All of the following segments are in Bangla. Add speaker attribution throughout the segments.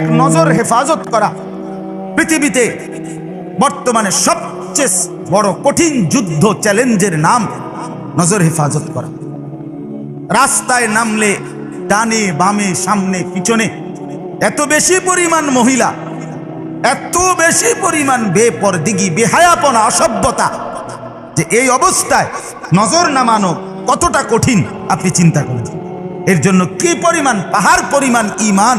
Speaker 1: এক নজর হেফাজত করা পৃথিবীতে বর্তমানে সবচেয়ে বড় কঠিন যুদ্ধ চ্যালেঞ্জের নাম নজর হেফাজত করা। রাস্তায় নামলে ডানে, বামে, সামনে, পিছনে এত বেশি পরিমাণ মহিলা, এত বেশি পরিমাণ বেপরদিগি, বেহায়াপনা, অসভ্যতা যে এই অবস্থায় নজর নামানো কতটা কঠিন, আপনি চিন্তা করেন। এর জন্য কি পরিমাণ পাহাড় পরিমাণ ইমান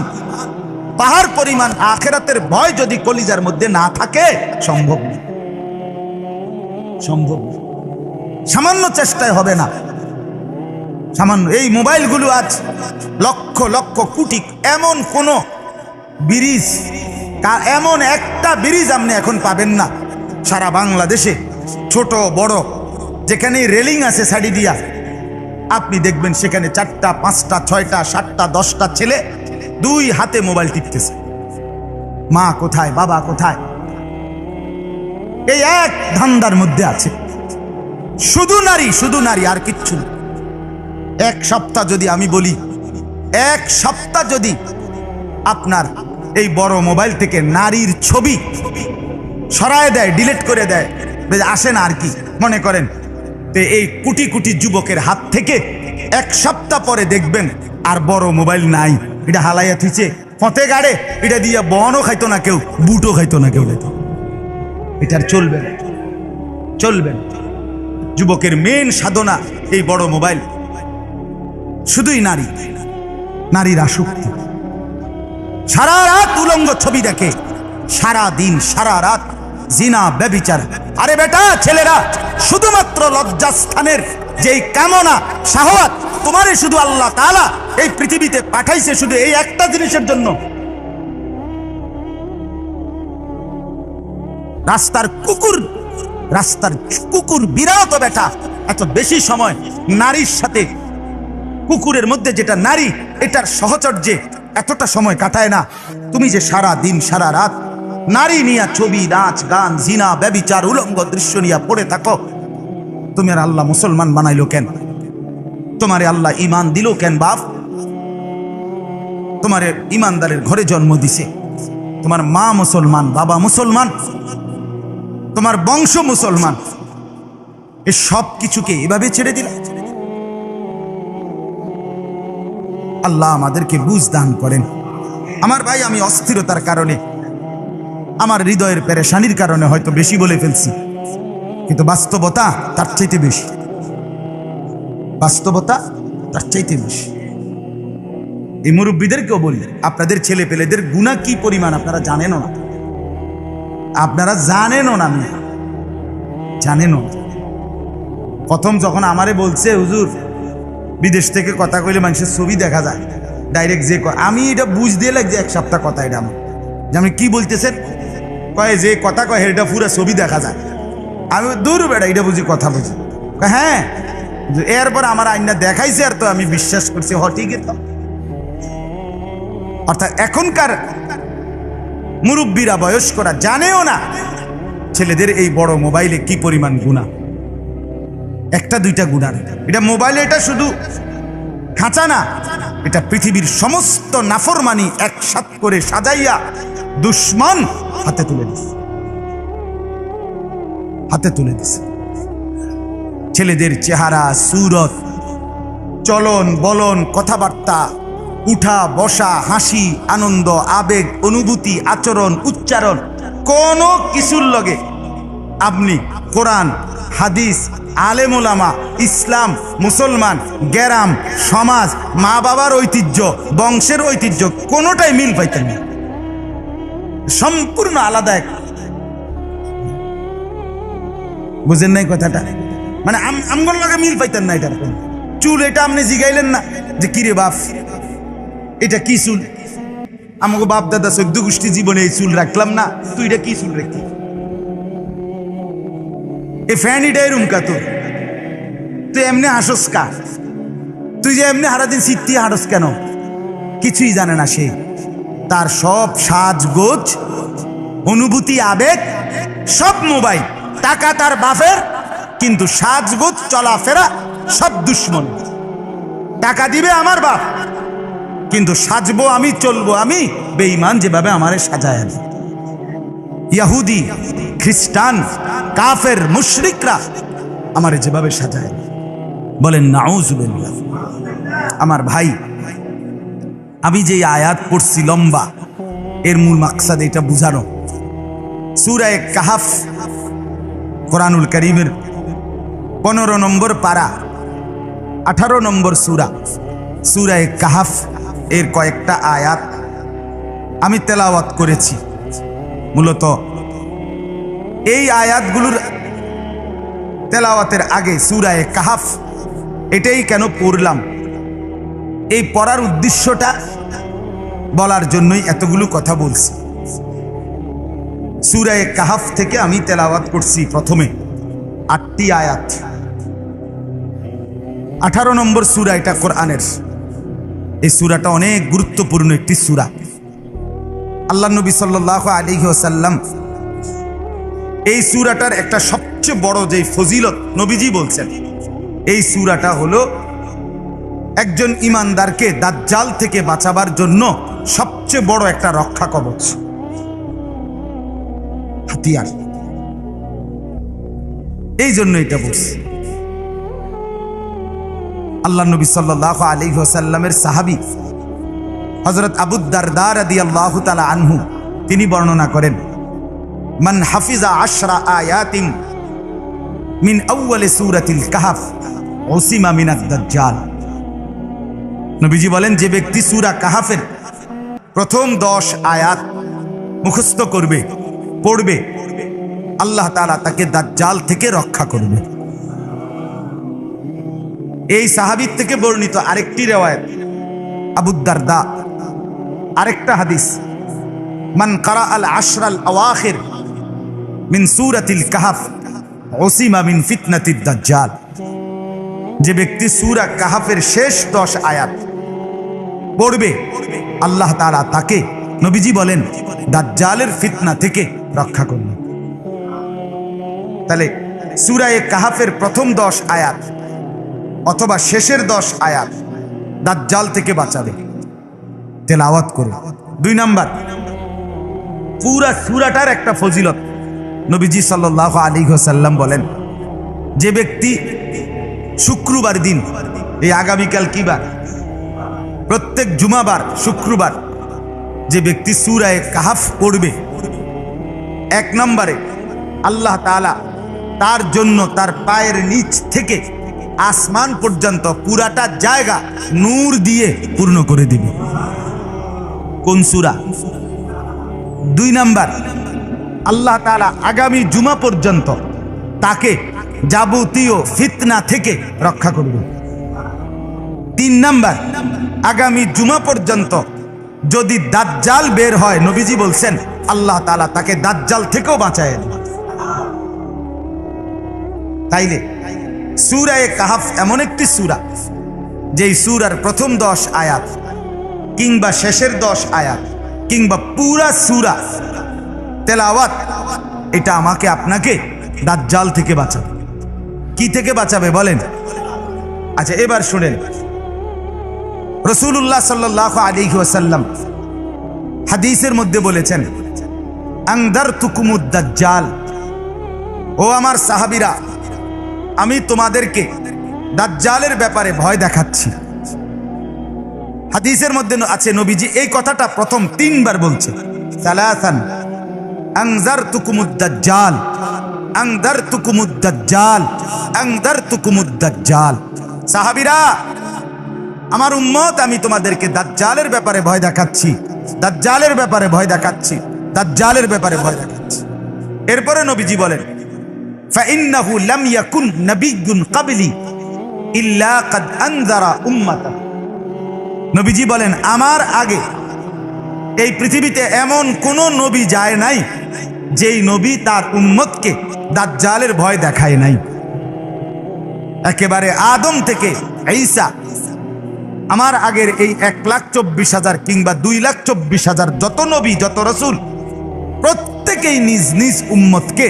Speaker 1: পাহাড় পরিমাণ আখেরাতের ভয় যদি কলিজার মধ্যে না থাকে, সম্ভব। সম্ভব সামান্য চেষ্টায় হবে না। সামান্য এই মোবাইলগুলো আজ লক্ষ লক্ষ কোটি এমন কোন ব্রিজ এমন একটা ব্রিজ আপনি এখন পাবেন না। সারা বাংলাদেশে ছোট, বড় যেখানে রেলিং আছে সাইডি দিয়া আপনি দেখবেন সেখানে চারটা, পাঁচটা, ছয়টা, সাতটা, দশটা ছেলে দুই হাতে মোবাইল টিপতেছে। মা কোথায়, বাবা কোথায়? এই এক ধান্দার মধ্যে আছে। শুধু নারী শুধু নারী, আর কিচ্ছু না। এক সপ্তাহ যদি আমি বলি, এক সপ্তাহ যদি আপনার এই বড় মোবাইল থেকে নারীর ছবি সরায় দেয়, ডিলিট করে দেয় আসে না আর কি? মনে করেন, তো এই কোটি কোটি যুবকের হাত থেকে এক সপ্তাহ পরে দেখবেন আর বড় মোবাইল নাই। এটা হালাইয়া থুইছে। ফতে গাড়ে, এটা দিয়ে বনও খাইতো না কেউ, বুটও খাইতো না কেউ। লেতো এটার চলবে না। চলবে না। যুবকের মেন সাধনা এই বড় মোবাইল। শুধুই নারী। নারীর আসক্তি। সারা রাত উলঙ্গ ছবি দেখে। সারা দিন, সারা রাত জিনা ব্যবিচার আরে বেটা, ছেলেরা, শুধুমাত্র লজ্জাস্থানের যেই কামনা সাহওয়াত তোমারে শুধু আল্লাহ তাআলা এই পৃথিবীতে পাঠাইছে শুধু এই একটা জিনিসের জন্য। রাস্তার কুকুর রাস্তার কুকুর বিরাট বেটা, এত বেশি সময় নারীর সাথে, কুকুরের মধ্যে যেটা নারী, এটার সহচর্যে এতটা সময় কাটায় না। তুমি যে সারা দিন সারা রাত নারী নিয়া ছবি, নাচ, গান, জিনা, ব্যবিচার, উলঙ্গ দৃশ্য নিয়া পড়ে থাকো। তুমি আর আল্লাহ মুসলমান বানাইলো কেন? তোমারে আল্লাহ ইমান দিল কেন বাপ? তোমার ইমানদারের ঘরে জন্ম দিছে। তোমার মা মুসলমান, বাবা মুসলমান, তোমার বংশ মুসলমান। এ সব কিছুকে এভাবে ছেড়ে দিলা? আল্লাহ আমাদেরকে বুঝ দান করেন। আমার ভাই, আমি অস্থিরতার কারণে আমার হৃদয়ের পেরেশানির কারণে হয়তো বেশি বলে ফেলছি। কিন্তু বাস্তবতা তার চাইতে বেশি। বাস্তবতা তার চাইতে বেশি। এই মুরব্বীদেরকেও বলি, আপনাদের ছেলে পেলেদের গুণা কি পরিমাণ আপনারা জানেনও না? আপনারা জানেনও না আমি জানেনও প্রথম যখন আমারে বলছে, হুজুর, বিদেশ থেকে কথা কইলে মানুষের ছবি দেখা যায়। ডাইরেক্ট যে আমি এটা বুঝ দিয়ে লাগছে, এক সপ্তাহ কথা এটা আমার। যে আপনি কি বলতেছেন? কয়, যে কথা কয় এটা পুরো ছবি দেখা যায়। আমি দূর বেড়া, এটা বুঝি কথা বুঝি। হ্যাঁ এরপর আমার আইনা দেখাইছে আর তো আমি বিশ্বাস করছি হ ঠিকই তো। অর্থাৎ এখনকার মুরব্বীরা বয়স্করা জানেও না ছেলেদের এই বড় মোবাইলে কি পরিমাণ গুণা। একটা, দুইটা গুণা। এটা মোবাইলে এটা শুধু খাঁচা না, এটা পৃথিবীর সমস্ত নাফরমানি একসাথ করে সাজাইয়া দুশ্মন হাতে তুলে দিছে। হাতে তুলে দিছে। ছেলেদের চেহারা, সুরত, চলন, বলন, কথাবার্তা, উঠা, বসা, হাসি, আনন্দ, আবেগ, অনুভূতি, আচরণ, উচ্চারণ, কোনো কিছুর লগে আপনি কোরআন, হাদিস, আলেমোলামা, ইসলাম, মুসলমান, গ্যারাম, সমাজ মা বাবার ঐতিহ্য, বংশের ঐতিহ্য, কোনোটাই মিল পাইতেন না। সম্পূর্ণ আলাদা এক। বুঝেন নাই কথাটা? মানে আম- আমগোর লগে মিল পাইতেন না এটা চুল এটা আপনি জিগাইলেন না যে কিরে বাপ, এটা কি চুল? আমাকে বাপ দাদা চোদ্দ গোষ্ঠী জীবনে এই চুল রাখলাম না, তুই এটা কি চুল রাখতি এ ফ্যান এটা এরুম কা তোর। তুই এমনি হাসস কা? তুই যে এমনি হারাদিন সিদ্ধি হারস কেন? কিছুই জানে না সে। তার সব সাজগোজ, অনুভূতি, আবেগ, সব মোবাইল। টাকা তার বাপের, কিন্তু সাজগোজ, চলাফেরা সব দুশ্মন। টাকা দিবে আমার বাপ, কিন্তু সাজবো আমি, চলবো আমি, বেঈমান যেভাবে আমারে সাজায় ইয়াহুদি, খ্রিস্টান, কাফের, মুশরিকরা আমারে যেভাবে সাজায়। বলেন, নাউজুবিল্লাহ। আমার ভাই আমি যে আয়াত পড়ছি লম্বা, এর মূল মাকসাদ এটা বুঝানো। সুরায় কাহাফ, কোরআনুল করিমের পনেরো নম্বর পারা, আঠারো নম্বর সুরা সুরায় কাহাফ এর কয়েকটা আয়াত আমি তেলাওয়াত করেছি। মূলত এই আয়াতগুলোর তেলাওয়াতের আগে সুরায় কাহাফ এটাই কেন পড়লাম? এই পড়ার উদ্দেশ্যটা বলার জন্যই এতগুলো কথা বলছি। সুরায় কাহাফ থেকে আমি তেলাওয়াত করছি প্রথমে আটটি আয়াত। আঠারো নম্বর সুরা এটা কোরআনের। এই সুরাটা অনেক গুরুত্বপূর্ণ একটি সুরা। আল্লাহ নবী সাল্লাহ আলী সাল্লাম এই সুরাটার একটা সবচেয়ে বড় যে ফজিলত নবীজি বলছেন, এই সুরাটা হলো একজন ইমানদারকে দাজ্জাল থেকে বাঁচাবার জন্য সবচেয়ে বড় একটা রক্ষা কবচ। হাতিয়ার। এই জন্য এটা বলছি। আল্লাহ নবী সাল্লাহ আলী সাল্লামের সাহাবি হজরত আবুদ্দারদার আদি আল্লাহ তালা আনহু, তিনি বর্ণনা করেন, মান হাফিজা আশরা আয়াতিন মিন আউ্বালে সুরাতিল কাহাফ ওসিমা মিনাদ দাজ্জাল। নবীজি বলেন, যে ব্যক্তি সুরা কাহাফের প্রথম দশ আয়াত মুখস্থ করবে, পড়বে, আল্লাহ তাআলা তাকে দাজ্জাল থেকে রক্ষা করবে। এই সাহাবির থেকে বর্ণিত আরেকটি রেওয়ায়ত আবুদ্দার দা আরেকটা হাদিস, মান কারা আল আশরাল আওয়াখির মিন সুরাতিল কাহাফ ওসিমা মিন ফিতনাতিদ দাজ্জাল। যে ব্যক্তি সুরা কাহাফের শেষ দশ আয়াত পড়বে আল্লাহ তারা তাকে নবীজি বলেন, দাজ্জালের ফিতনা থেকে রক্ষা করবে তাহলে সুরায়ে কাহাফের প্রথম দশ আয়াত অথবা শেষের দশ আয়াত দাজ্জাল থেকে বাঁচাবে। তেলাওয়াত করে দুই নাম্বার, পুরা সুরাটার একটা ফজিলত। নবীজি সাল্লাহ আলী সাল্লাম বলেন, যে ব্যক্তি শুক্রবার দিন, এই আগামীকাল কি বার? প্রত্যেক জুমাবার, শুক্রবার যে ব্যক্তি সুরায় কাহাফ পড়বে, এক নম্বরে আল্লাহ তাআলা তার জন্য তার পায়ের নিচ থেকে আসমান পর্যন্ত পুরাটা জায়গা নূর দিয়ে পূর্ণ করে দিবে। কোন সুরা? দুই নাম্বার, আল্লাহ তাআলা আগামী জুমা পর্যন্ত তাকে যাবতীয় ফিতনা থেকে রক্ষা করবে। তিন নাম্বার আগামী জুমা পর্যন্ত যদি দাজ্জাল বের হয়, নবীজি বলছেন, আল্লাহ তালা তাকে দাজ্জাল থেকেও বাঁচায়। তাইলে সুরায়ে কাহাফ এমন একটি সুরা, যেই সুরার প্রথম দশ আয়াত কিংবা শেষের দশ আয়াত কিংবা পুরা সুরা তেলাওয়াত, এটা আমাকে আপনাকে দাজ্জাল থেকে বাঁচাবে। কি থেকে বাঁচাবে বলেন? আচ্ছা এবার শুনেন। রসুল্লাহ সাল্লাহ আলী ওয়াসাল্লাম হাদিসের মধ্যে বলেছেন আংদার তুকুমুদ্দাজ্জাল ও আমার সাহাবিরা, আমি তোমাদেরকে দাজ্জালের ব্যাপারে ভয় দেখাচ্ছি। হাদিসের মধ্যে আছে, নবীজি এই কথাটা প্রথম তিনবার বলছে আংজার তুকুমুদ্দাজ্জাল আংদার তুকুমুদ্দাজ্জাল আংদার তুকুমুদ্দাজ্জাল সাহাবিরা আমার উম্মত আমি তোমাদেরকে দাজ্জালের ব্যাপারে ভয় দেখাচ্ছি দাজ্জালের ব্যাপারে ভয় দেখাচ্ছি দাজ্জালের ব্যাপারে ভয় দেখাচ্ছি এরপরে নবীজি বলেন فإنه لم يكن نبي قبلي إلا قد أنذر أمته নবীজি বলেন আমার আগে এই পৃথিবীতে এমন কোন নবী যায় নাই যেই নবী তার উম্মতকে দাজ্জালের ভয় দেখায় নাই একেবারে আদম থেকে ঈসা আমার আগের এই এক লাখ চব্বিশ হাজার কিংবা দুই লাখ চব্বিশ হাজার যত নবী, যত রসুল, প্রত্যেকেই নিজ নিজ উম্মতকে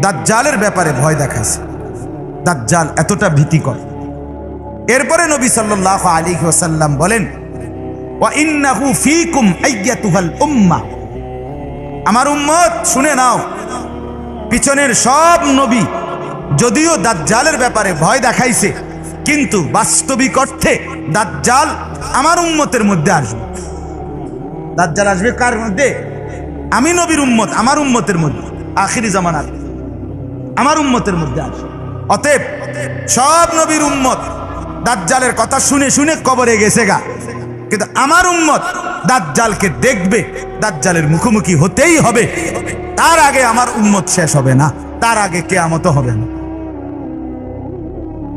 Speaker 1: দাজ্জালের ব্যাপারে ভয় দেখাইছে দাজ্জাল এতটা ভীতিকর। এরপরে নবী সাল্লাহ আলী ওসাল্লাম বলেন আমার উম্মত, শুনে নাও, পিছনের সব নবী যদিও দাজ্জালের ব্যাপারে ভয় দেখাইছে কিন্তু বাস্তবিক অর্থে দাজ্জাল আমার উম্মতের মধ্যে আসবে। দাজ্জাল আসবে কার মধ্যে? আমি নবীর উম্মত, আমার উম্মতের মধ্যে। আখিরি জামানার। আমার উম্মতের মধ্যে আসবে। অতএব সব নবীর উম্মত দাজ্জালের কথা শুনে শুনে কবরে গেছে গা। কিন্তু আমার উম্মত দাজ্জালকে দেখবে, দাজ্জালের মুখোমুখি হতেই হবে। তার আগে আমার উম্মত শেষ হবে না। তার আগে কেয়ামত হবে না।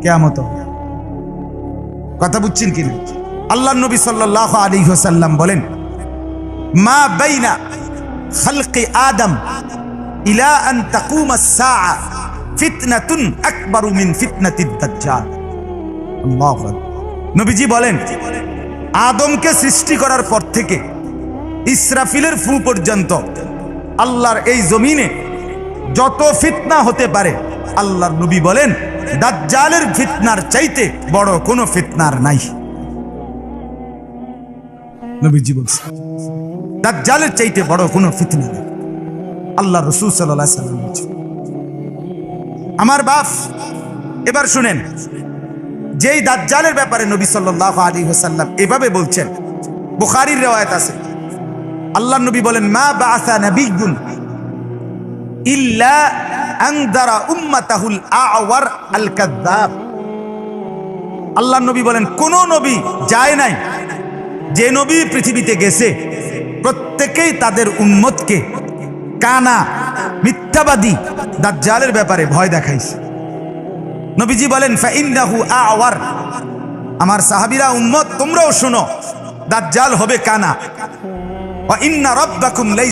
Speaker 1: কেয়ামত হবে। কথা বুঝছেন কিনা? আল্লাহ নবী সাল্লাহ আলী হোসাল্লাম বলেন, মা বাইনা খালকে আদম ইলা আন তাকুমা সা ফিতনাতুন আকবারু উমিন ফিতনাতিদ দাজ্জাল। নবীজি বলেন, আদমকে সৃষ্টি করার পর থেকে ইসরাফিলের ফু পর্যন্ত আল্লাহর এই জমিনে যত ফিতনা হতে পারে, আল্লাহর নবী বলেন দাজ্জালের ফিতনার চাইতে বড় কোনো ফিতনার নাই। নবীজি বলছে দাজ্জালের চাইতে বড় কোনো ফিতনা নেই। আল্লাহ রসুল সাল্লাহ সাল্লাম আমার বাপ, এবার শুনেন, যেই দাজ্জালের ব্যাপারে নবী সাল্লাহ আলী হোসাল্লাম এভাবে বলছেন, বুখারির রেওয়ায়ত আছে। আল্লাহ নবী বলেন, মা বাসা নবিগুন ইল্লা আল্লাহ নবী বলেন, কোন নবী যায় নাই। যে নবী পৃথিবীতে গেছে, প্রত্যেকেই তাদের উম্মতকে কানা, মিথ্যাবাদী, দাজ্জালের ব্যাপারে ভয় দেখাইছে। নবীজি বলেন, ফাইন্নাহু আওয়ার। আমার সাহাবীরা, উম্মত, তোমরাও শোনো, দাজ্জাল হবে কানা। ইন্না রাব্বাকুম লাইসা